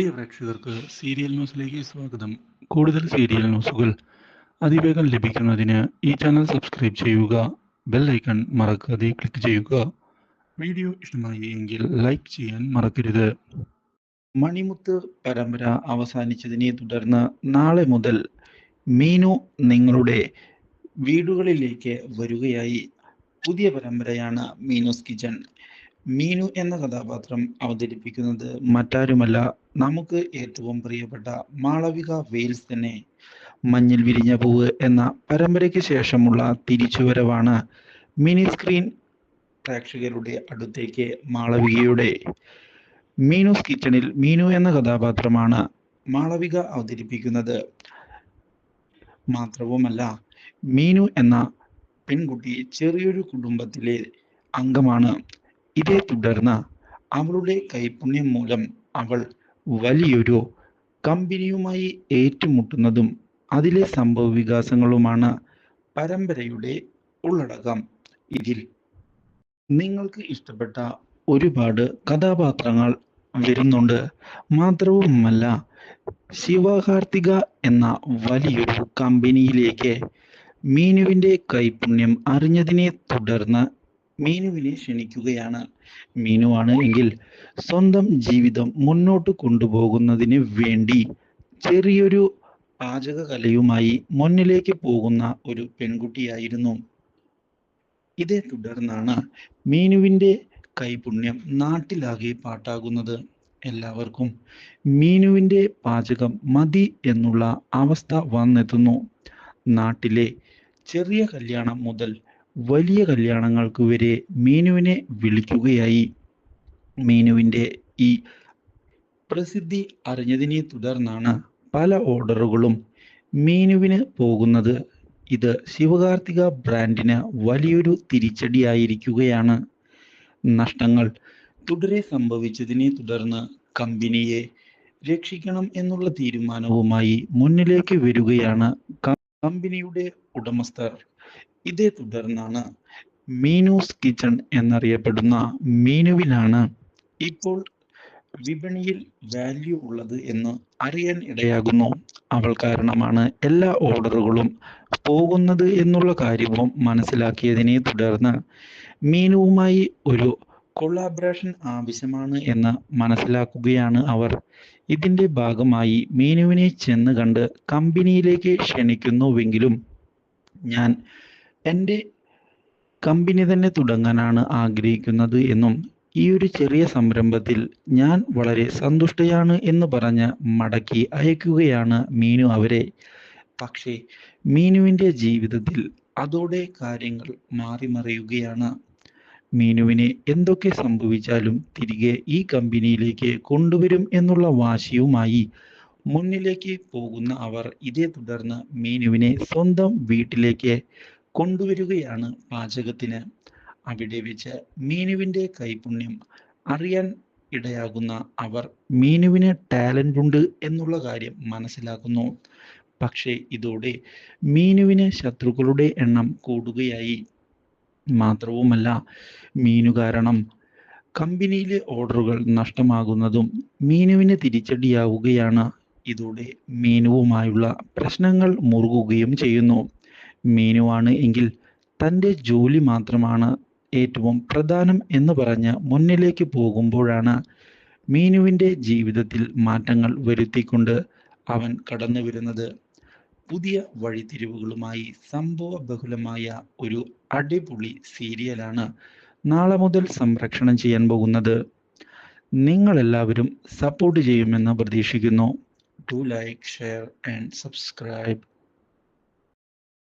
പ്രിയ പ്രേക്ഷകർക്ക് സീരിയൽ ന്യൂസിലേക്ക് സ്വാഗതം. കൂടുതൽ സീരിയൽ ന്യൂസുകൾ അതിവേഗം ലഭിക്കുന്നതിന് ഈ ചാനൽ സബ്സ്ക്രൈബ് ചെയ്യുക ബെൽ ഐക്കൺ മറക്കാതെ ക്ലിക്ക് ചെയ്യുക. വീഡിയോ ഇഷ്ടമായി എങ്കിൽ ലൈക്ക് ചെയ്യാൻ മറക്കരുത്. മണിമുത്ത് പരമ്പര അവസാനിച്ചതിനെ തുടർന്ന് നാളെ മുതൽ മീനു നിങ്ങളുടെ വീടുകളിലേക്ക് വരികയായി. പുതിയ പരമ്പരയാണ് മീനൂസ് കിച്ചൺ മീനു എന്ന കഥാപാത്രം അവതരിപ്പിക്കുന്നത് മറ്റാരുമല്ല നമുക്ക് ഏറ്റവും പ്രിയപ്പെട്ട മാളവിക വെയിൽസ് തന്നെ. മഞ്ഞിൽ വിരിഞ്ഞ പൂവ് എന്ന പരമ്പരയ്ക്ക് ശേഷമുള്ള തിരിച്ചുവരവാണ് മിനി സ്ക്രീൻ പ്രേക്ഷകരുടെ അടുത്തേക്ക് മാളവികയുടെ. മീനൂസ് കിച്ചണിൽ മീനു എന്ന കഥാപാത്രമാണ് മാളവിക അവതരിപ്പിക്കുന്നത്. മാത്രവുമല്ല മീനു എന്ന പെൺകുട്ടി ചെറിയൊരു കുടുംബത്തിലെ അംഗമാണ്. ഇതേ തുടർന്ന് അവളുടെ കൈപുണ്യം മൂലം അവൾ വലിയൊരു കമ്പനിയുമായി ഏറ്റുമുട്ടുന്നതും അതിലെ സംഭവ വികാസങ്ങളുമാണ് പരമ്പരയുടെ ഉള്ളടക്കം. ഇതിൽ നിങ്ങൾക്ക് ഇഷ്ടപ്പെട്ട ഒരുപാട് കഥാപാത്രങ്ങൾ വരുന്നുണ്ട്. മാത്രവുമല്ല ശിവകാർത്തിക എന്ന വലിയൊരു കമ്പനിയിലേക്ക് മീനുവിന്റെ കൈപുണ്യം അറിഞ്ഞതിനെ തുടർന്ന് മീനുവിനെ ക്ഷണിക്കുകയാണ്. മീനുവാണ് എങ്കിൽ സ്വന്തം ജീവിതം മുന്നോട്ട് കൊണ്ടുപോകുന്നതിന് വേണ്ടി ചെറിയൊരു പാചക കലയുമായി മുന്നിലേക്ക് പോകുന്ന ഒരു പെൺകുട്ടിയായിരുന്നു. ഇതേ തുടർന്നാണ് മീനുവിന്റെ കൈപുണ്യം നാട്ടിലാകെ പാട്ടാകുന്നത്. എല്ലാവർക്കും മീനുവിന്റെ പാചകം മതി എന്നുള്ള അവസ്ഥ വന്നെത്തുന്നു. നാട്ടിലെ ചെറിയ കല്യാണം മുതൽ വലിയ കല്യാണങ്ങൾക്ക് വരെ മീനുവിനെ വിളിക്കുകയായി. മീനുവിന്റെ ഈ പ്രസിദ്ധി അറിഞ്ഞതിനെ തുടർന്നാണ് പല ഓർഡറുകളും മീനുവിന് പോകുന്നത്. ഇത് ശിവകാർത്തിക ബ്രാൻഡിന് വലിയൊരു തിരിച്ചടിയായിരിക്കുകയാണ്. നഷ്ടങ്ങൾ തുടരെ സംഭവിച്ചതിനെ തുടർന്ന് കമ്പനിയെ രക്ഷിക്കണം എന്നുള്ള തീരുമാനവുമായി മുന്നിലേക്ക് വരികയാണ് കമ്പനിയുടെ ഉടമസ്ഥർ. ഇതേ തുടർന്നാണ് മീനൂസ് കിച്ചൺ എന്നറിയപ്പെടുന്ന മീനുവിലാണ് ഇപ്പോൾ വിപണിയിൽ വാല്യൂ ഉള്ളത് എന്ന് അറിയാൻ ഇടയാകുന്നു. അവൾ കാരണമാണ് എല്ലാ ഓർഡറുകളും പോകുന്നത് എന്നുള്ള കാര്യവും മനസ്സിലാക്കിയതിനെ തുടർന്ന് മീനുവുമായി ഒരു കൊളാബറേഷൻ ആവശ്യമാണ് എന്ന് മനസ്സിലാക്കുകയാണ് അവർ. ഇതിന്റെ ഭാഗമായി മീനുവിനെ ചെന്ന് കണ്ട് കമ്പനിയിലേക്ക് ക്ഷണിക്കുന്നുവെങ്കിലും ഞാൻ എന്റെ കമ്പനി തന്നെ തുടങ്ങാനാണ് ആഗ്രഹിക്കുന്നത് എന്നും ഈ ഒരു ചെറിയ സംരംഭത്തിൽ ഞാൻ വളരെ സന്തുഷ്ടയാണ് എന്ന് പറഞ്ഞ് മടക്കി അയക്കുകയാണ് മീനു അവരെ. പക്ഷേ മീനുവിന്റെ ജീവിതത്തിൽ അതോടെ കാര്യങ്ങൾ മാറി മറിയുകയാണ്. മീനുവിനെ എന്തൊക്കെ സംഭവിച്ചാലും തിരികെ ഈ കമ്പനിയിലേക്ക് കൊണ്ടുവരും എന്നുള്ള വാശിയുമായി മുന്നിലേക്ക് പോകുന്ന അവർ ഇതേ തുടർന്ന് മീനുവിനെ സ്വന്തം വീട്ടിലേക്ക് കൊണ്ടുവരികയാണ് പാചകത്തിന് അവിടെ വെച്ച് മീനുവിന്റെ കൈപുണ്യം അറിയാൻ ഇടയാകുന്ന അവർ മീനുവിന് ടാലന്റ് ഉണ്ട് എന്നുള്ള കാര്യം മനസ്സിലാക്കുന്നു. പക്ഷേ ഇതോടെ മീനുവിന് ശത്രുക്കളുടെ എണ്ണം കൂടുകയായി. മാത്രവുമല്ല മീനു കാരണം കമ്പനിയിലെ ഓർഡറുകൾ നഷ്ടമാകുന്നതും മീനുവിന് തിരിച്ചടിയാവുകയാണ്. ഇതോടെ മീനുവുമായുള്ള പ്രശ്നങ്ങൾ മുറുകുകയും ചെയ്യുന്നു. മീനുവാണ് എങ്കിൽ തന്റെ ജോലി മാത്രമാണ് ഏറ്റവും പ്രധാനം എന്ന് പറഞ്ഞ് മുന്നിലേക്ക് പോകുമ്പോഴാണ് മീനുവിന്റെ ജീവിതത്തിൽ മാറ്റങ്ങൾ വരുത്തിക്കൊണ്ട് അവൻ കടന്നു വരുന്നത്. പുതിയ വഴിത്തിരിവുകളുമായി സംഭവ ബഹുലമായ ഒരു അടിപൊളി സീരിയലാണ് നാളെ മുതൽ സംരക്ഷണം ചെയ്യാൻ പോകുന്നത്. നിങ്ങളെല്ലാവരും സപ്പോർട്ട് ചെയ്യുമെന്ന് പ്രതീക്ഷിക്കുന്നു. To like share and subscribe